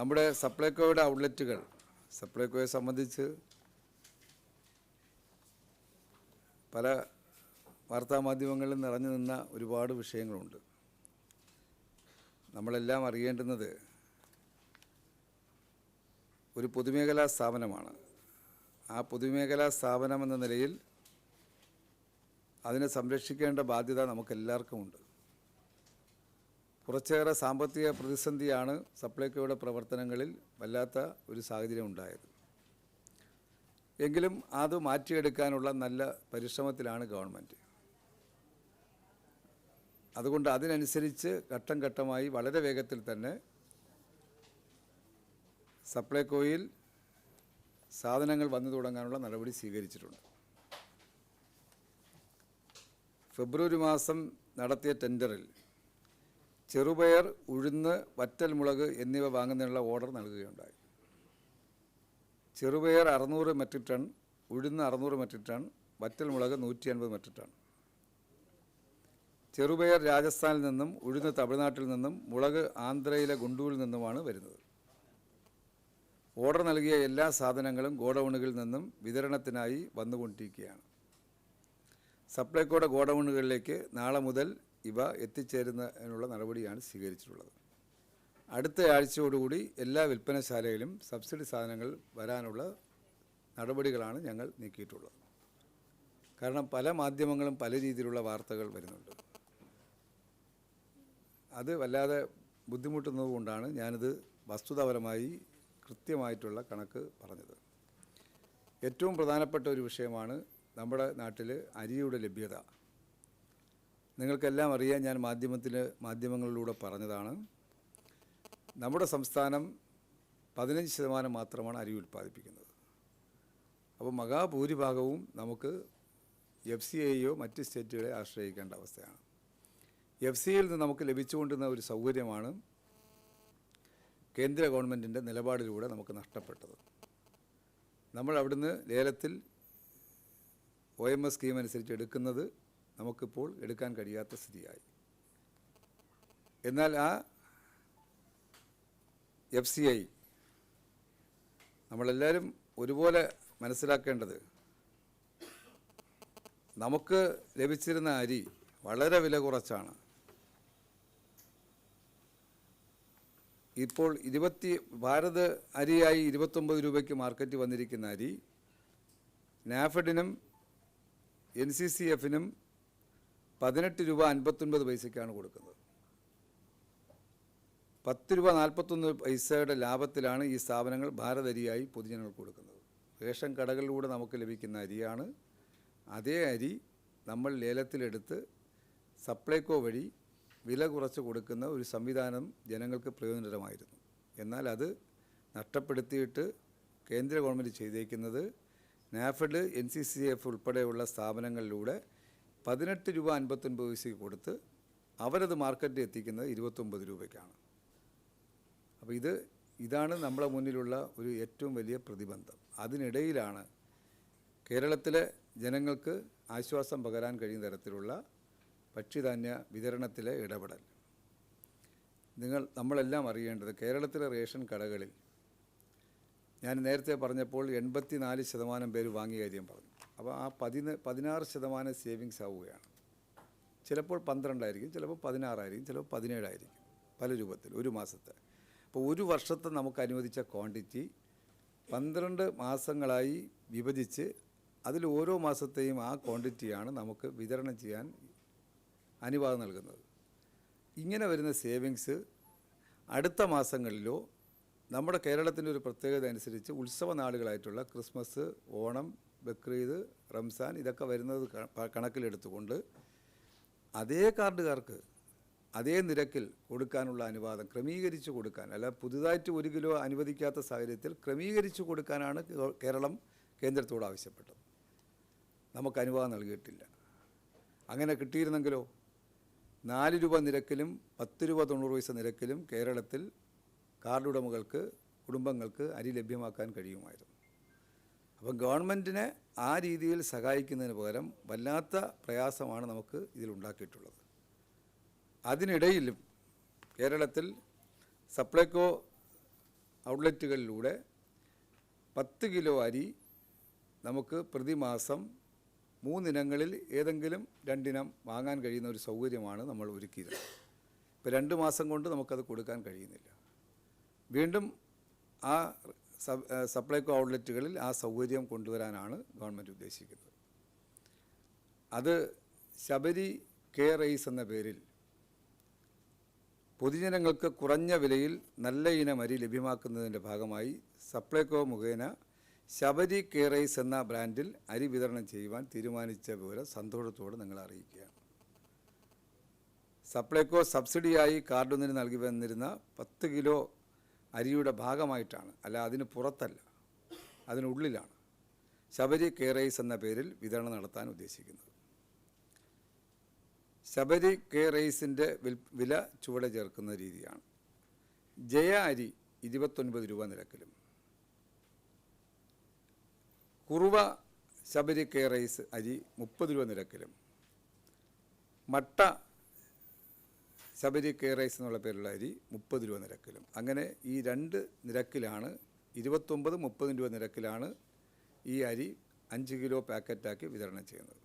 നമ്മുടെ സപ്ലൈകോയുടെ ഔട്ട്ലെറ്റുകൾ സപ്ലൈകോയെ സംബന്ധിച്ച് പല വാർത്താമാധ്യമങ്ങളിൽ നിറഞ്ഞു നിന്ന ഒരുപാട് വിഷയങ്ങളുണ്ട്. നമ്മളെല്ലാം അറിയേണ്ടുന്നത് ഒരു പൊതുമേഖലാ സ്ഥാപനമാണ്. ആ പൊതുമേഖലാ സ്ഥാപനം എന്ന നിലയിൽ അതിനെ സംരക്ഷിക്കേണ്ട ബാധ്യത നമുക്കെല്ലാവർക്കും ഉണ്ട് കുറച്ചേറെ സാമ്പത്തിക പ്രതിസന്ധിയാണ് സപ്ലൈകോയുടെ പ്രവർത്തനങ്ങളിൽ വല്ലാത്ത ഒരു സാഹചര്യം ഉണ്ടായത്. എങ്കിലും അത് മാറ്റിയെടുക്കാനുള്ള നല്ല പരിശ്രമത്തിലാണ് ഗവൺമെന്റ് അതുകൊണ്ട് അതിനനുസരിച്ച് ഘട്ടം ഘട്ടമായി വളരെ വേഗത്തിൽ തന്നെ സപ്ലൈകോയിൽ സാധനങ്ങൾ വന്നു തുടങ്ങാനുള്ള നടപടി സ്വീകരിച്ചിട്ടുണ്ട്. ഫെബ്രുവരി മാസം നടത്തിയ ടെൻഡറിൽ ചെറുപയർ ഉഴുന്ന് വറ്റൽ മുളക് എന്നിവ വാങ്ങുന്നതിനുള്ള ഓർഡർ നൽകുകയുണ്ടായി. ചെറുപയർ അറുന്നൂറ് മെട്രിക് ടൺ ഉഴുന്ന് അറുന്നൂറ് മെട്രിക് ടൺ വറ്റൽ മുളക് നൂറ്റി അൻപത് മെട്രിക് ടൺ. ചെറുപയർ രാജസ്ഥാനിൽ നിന്നും ഉഴുന്ന് തമിഴ്നാട്ടിൽ നിന്നും മുളക് ആന്ധ്രയിലെ ഗുണ്ടൂരിൽ നിന്നുമാണ് വരുന്നത്. ഓർഡർ നൽകിയ എല്ലാ സാധനങ്ങളും ഗോഡൗണുകളിൽ നിന്നും വിതരണത്തിനായി വന്നുകൊണ്ടിരിക്കുകയാണ്. സപ്ലൈകോയുടെ ഗോഡൗണുകളിലേക്ക് നാളെ മുതൽ ഇവ എത്തിച്ചേരുന്നതിനുള്ള നടപടിയാണ് സ്വീകരിച്ചിട്ടുള്ളത്. അടുത്ത ആഴ്ചയോടുകൂടി എല്ലാ വിൽപ്പനശാലയിലും സബ്സിഡി സാധനങ്ങൾ വരാനുള്ള നടപടികളാണ് ഞങ്ങൾ നീക്കിയിട്ടുള്ളത്. കാരണം പല മാധ്യമങ്ങളും പല രീതിയിലുള്ള വാർത്തകൾ വരുന്നുണ്ട്. അത് വല്ലാതെ ബുദ്ധിമുട്ടുന്നതുകൊണ്ടാണ് ഞാനിത് വസ്തുതാപരമായി കൃത്യമായിട്ടുള്ള കണക്ക് പറഞ്ഞത്. ഏറ്റവും പ്രധാനപ്പെട്ട ഒരു വിഷയമാണ് നമ്മുടെ നാട്ടിൽ അരിയുടെ ലഭ്യത. നിങ്ങൾക്കെല്ലാം അറിയാൻ ഞാൻ മാധ്യമത്തിൽ മാധ്യമങ്ങളിലൂടെ പറഞ്ഞതാണ്. നമ്മുടെ സംസ്ഥാനം പതിനഞ്ച് ശതമാനം മാത്രമാണ് അരി ഉൽപ്പാദിപ്പിക്കുന്നത്. അപ്പോൾ മഹാഭൂരിഭാഗവും നമുക്ക് എഫ് സി ഐയോ മറ്റ് സ്റ്റേറ്റുകളെ ആശ്രയിക്കേണ്ട അവസ്ഥയാണ്. എഫ് സി ഐയിൽ നിന്ന് നമുക്ക് ലഭിച്ചുകൊണ്ടിരുന്ന ഒരു സൗകര്യമാണ് കേന്ദ്ര ഗവൺമെന്റിന്റെ നിലപാടിലൂടെ നമുക്ക് നഷ്ടപ്പെട്ടത്. നമ്മൾ അവിടുന്ന് ലേലത്തിൽ ഒ എം എസ് സ്കീം അനുസരിച്ച് എടുക്കുന്നത് നമുക്കിപ്പോൾ എടുക്കാൻ കഴിയാത്ത സ്ഥിതിയായി. എന്നാൽ ആ എഫ് സി ഐ നമ്മളെല്ലാവരും ഒരുപോലെ മനസ്സിലാക്കേണ്ടത് നമുക്ക് ലഭിച്ചിരുന്ന അരി വളരെ വില കുറച്ചാണ്. ഇപ്പോൾ ഇരുപത്തി ഭാരത് അരിയായി ഇരുപത്തൊമ്പത് രൂപയ്ക്ക് മാർക്കറ്റ് വന്നിരിക്കുന്ന അരി നാഫഡിനും എൻ സി സി എഫിനും പതിനെട്ട് രൂപ അൻപത്തൊൻപത് പൈസയ്ക്കാണ് കൊടുക്കുന്നത്. പത്ത് രൂപ നാൽപ്പത്തൊന്ന് പൈസയുടെ ലാഭത്തിലാണ് ഈ സ്ഥാപനങ്ങൾ ഭാരതരിയായി പൊതുജനങ്ങൾക്ക് കൊടുക്കുന്നത്. റേഷൻ കടകളിലൂടെ നമുക്ക് ലഭിക്കുന്ന അരിയാണ്. അതേ അരി നമ്മൾ ലേലത്തിലെടുത്ത് സപ്ലൈകോ വഴി വില കുറച്ച് കൊടുക്കുന്ന ഒരു സംവിധാനം ജനങ്ങൾക്ക് പ്രയോജനകരമായിരുന്നു. എന്നാൽ അത് നഷ്ടപ്പെടുത്തിയിട്ട് കേന്ദ്ര ഗവൺമെന്റ് ചെയ്തേക്കുന്നത് NAFED N C C F ഉൾപ്പെടെയുള്ള സ്ഥാപനങ്ങളിലൂടെ പതിനെട്ട് രൂപ അൻപത്തൊൻപത് പൈസയ്ക്ക് കൊടുത്ത് അവരത് മാർക്കറ്റിൽ എത്തിക്കുന്നത് ഇരുപത്തൊമ്പത് രൂപയ്ക്കാണ്. അപ്പോൾ ഇത് ഇതാണ് നമ്മുടെ മുന്നിലുള്ള ഒരു ഏറ്റവും വലിയ പ്രതിബന്ധം. അതിനിടയിലാണ് കേരളത്തിലെ ജനങ്ങൾക്ക് ആശ്വാസം പകരാൻ കഴിയുന്ന തരത്തിലുള്ള ഭക്ഷ്യധാന്യ വിതരണത്തിലെ ഇടപെടൽ. നിങ്ങൾ നമ്മളെല്ലാം അറിയേണ്ടത് കേരളത്തിലെ റേഷൻ കടകളിൽ ഞാൻ നേരത്തെ പറഞ്ഞപ്പോൾ എൺപത്തി നാല് ശതമാനം പേര് വാങ്ങിയ കാര്യം പറഞ്ഞു. അപ്പോൾ ആ പതിന പതിനാറ് ശതമാനം സേവിങ്സ് ആവുകയാണ്. ചിലപ്പോൾ പന്ത്രണ്ടായിരിക്കും ചിലപ്പോൾ പതിനാറായിരിക്കും ചിലപ്പോൾ പതിനേഴായിരിക്കും പല രൂപത്തിൽ ഒരു മാസത്തെ. അപ്പോൾ ഒരു വർഷത്തെ നമുക്ക് അനുവദിച്ച ക്വാണ്ടിറ്റി പന്ത്രണ്ട് മാസങ്ങളായി വിഭജിച്ച് അതിൽ ഓരോ മാസത്തെയും ആ ക്വാണ്ടിറ്റിയാണ് നമുക്ക് വിതരണം ചെയ്യാൻ അനുവാദം നൽകുന്നത്. ഇങ്ങനെ വരുന്ന സേവിങ്സ് അടുത്ത മാസങ്ങളിലോ നമ്മുടെ കേരളത്തിന്റെ ഒരു പ്രത്യേകത അനുസരിച്ച് ഉത്സവ നാളുകളായിട്ടുള്ള ക്രിസ്മസ് ഓണം ബക്രീദ് റംസാൻ ഇതൊക്കെ വരുന്നത് കണക്കിലെടുത്തുകൊണ്ട് അതേ കാർഡുകാർക്ക് അതേ നിരക്കിൽ കൊടുക്കാനുള്ള അനുവാദം ക്രമീകരിച്ച് കൊടുക്കാൻ അല്ല പുതുതായിട്ട് ഒരു കിലോ അനുവദിക്കാത്ത സാഹചര്യത്തിൽ ക്രമീകരിച്ച് കൊടുക്കാനാണ് കേരളം കേന്ദ്രത്തോട് ആവശ്യപ്പെട്ടത്. നമുക്ക് അനുവാദം നൽകിയിട്ടില്ല. അങ്ങനെ കിട്ടിയിരുന്നെങ്കിലോ നാല് രൂപ നിരക്കിലും പത്ത് രൂപ തൊണ്ണൂറ് പൈസ നിരക്കിലും കേരളത്തിൽ കാർഡുടമകൾക്ക് കുടുംബങ്ങൾക്ക് അരി ലഭ്യമാക്കാൻ കഴിയുമായിരുന്നു. അപ്പം ഗവൺമെന്റിനെ ആ രീതിയിൽ സഹായിക്കുന്നതിന് പകരം വല്ലാത്ത പ്രയാസമാണ് നമുക്ക് ഇതിലുണ്ടാക്കിയിട്ടുള്ളത് അതിനിടയിലും കേരളത്തിൽ സപ്ലൈകോ ഔട്ട്ലെറ്റുകളിലൂടെ പത്ത് കിലോ അരി നമുക്ക് പ്രതിമാസം മൂന്നിനങ്ങളിൽ ഏതെങ്കിലും രണ്ടിനം വാങ്ങാൻ കഴിയുന്ന ഒരു സൗകര്യമാണ് നമ്മൾ ഒരുക്കിയത്. ഇപ്പോൾ രണ്ട് മാസം കൊണ്ട് നമുക്കത് കൊടുക്കാൻ കഴിയുന്നില്ല. വീണ്ടും ആ സപ്ലൈകോ ഔട്ട്ലെറ്റുകളിൽ ആ സൗകര്യം കൊണ്ടുവരാനാണ് ഗവൺമെന്റ് ഉദ്ദേശിക്കുന്നത്. അത് ശബരി കെ റൈസ് എന്ന പേരിൽ പൊതുജനങ്ങൾക്ക് കുറഞ്ഞ വിലയിൽ നല്ല ഇനം അരി ലഭ്യമാക്കുന്നതിന്റെ ഭാഗമായി സപ്ലൈകോ മുഖേന ശബരി കെ റൈസ് എന്ന ബ്രാൻഡിൽ അരി വിതരണം ചെയ്യുവാൻ തീരുമാനിച്ച വിവരം സന്തോഷത്തോടെ നിങ്ങളെ അറിയിക്കുകയാണ്. സപ്ലൈകോ സബ്സിഡിയായി കാർഡൊന്നിന് നൽകി വന്നിരുന്ന പത്ത് കിലോ അരിയുടെ ഭാഗമായിട്ടാണ്. അല്ല അതിന് പുറത്തല്ല. അതിനുള്ളിലാണ് ശബരി കെ റൈസ് എന്ന പേരിൽ വിതരണം നടത്താൻ ഉദ്ദേശിക്കുന്നത്. ശബരി കെ റൈസിന്റെ വില ചുവടെ ചേർക്കുന്ന രീതിയാണ്. ജയ അരി ഇരുപത്തൊൻപത് രൂപ നിരക്കിലും. കുറുവ ശബരി കെ റൈസ് അരി മുപ്പത് രൂപ നിരക്കിലും. മട്ട ശബരി കെ റൈസ് എന്നുള്ള പേരുള്ള അരി മുപ്പത് രൂപ നിരക്കിലും. അങ്ങനെ ഈ രണ്ട് നിരക്കിലാണ് ഇരുപത്തൊമ്പത് മുപ്പത് രൂപ നിരക്കിലാണ് ഈ അരി അഞ്ച് കിലോ പാക്കറ്റാക്കി വിതരണം ചെയ്യുന്നത്.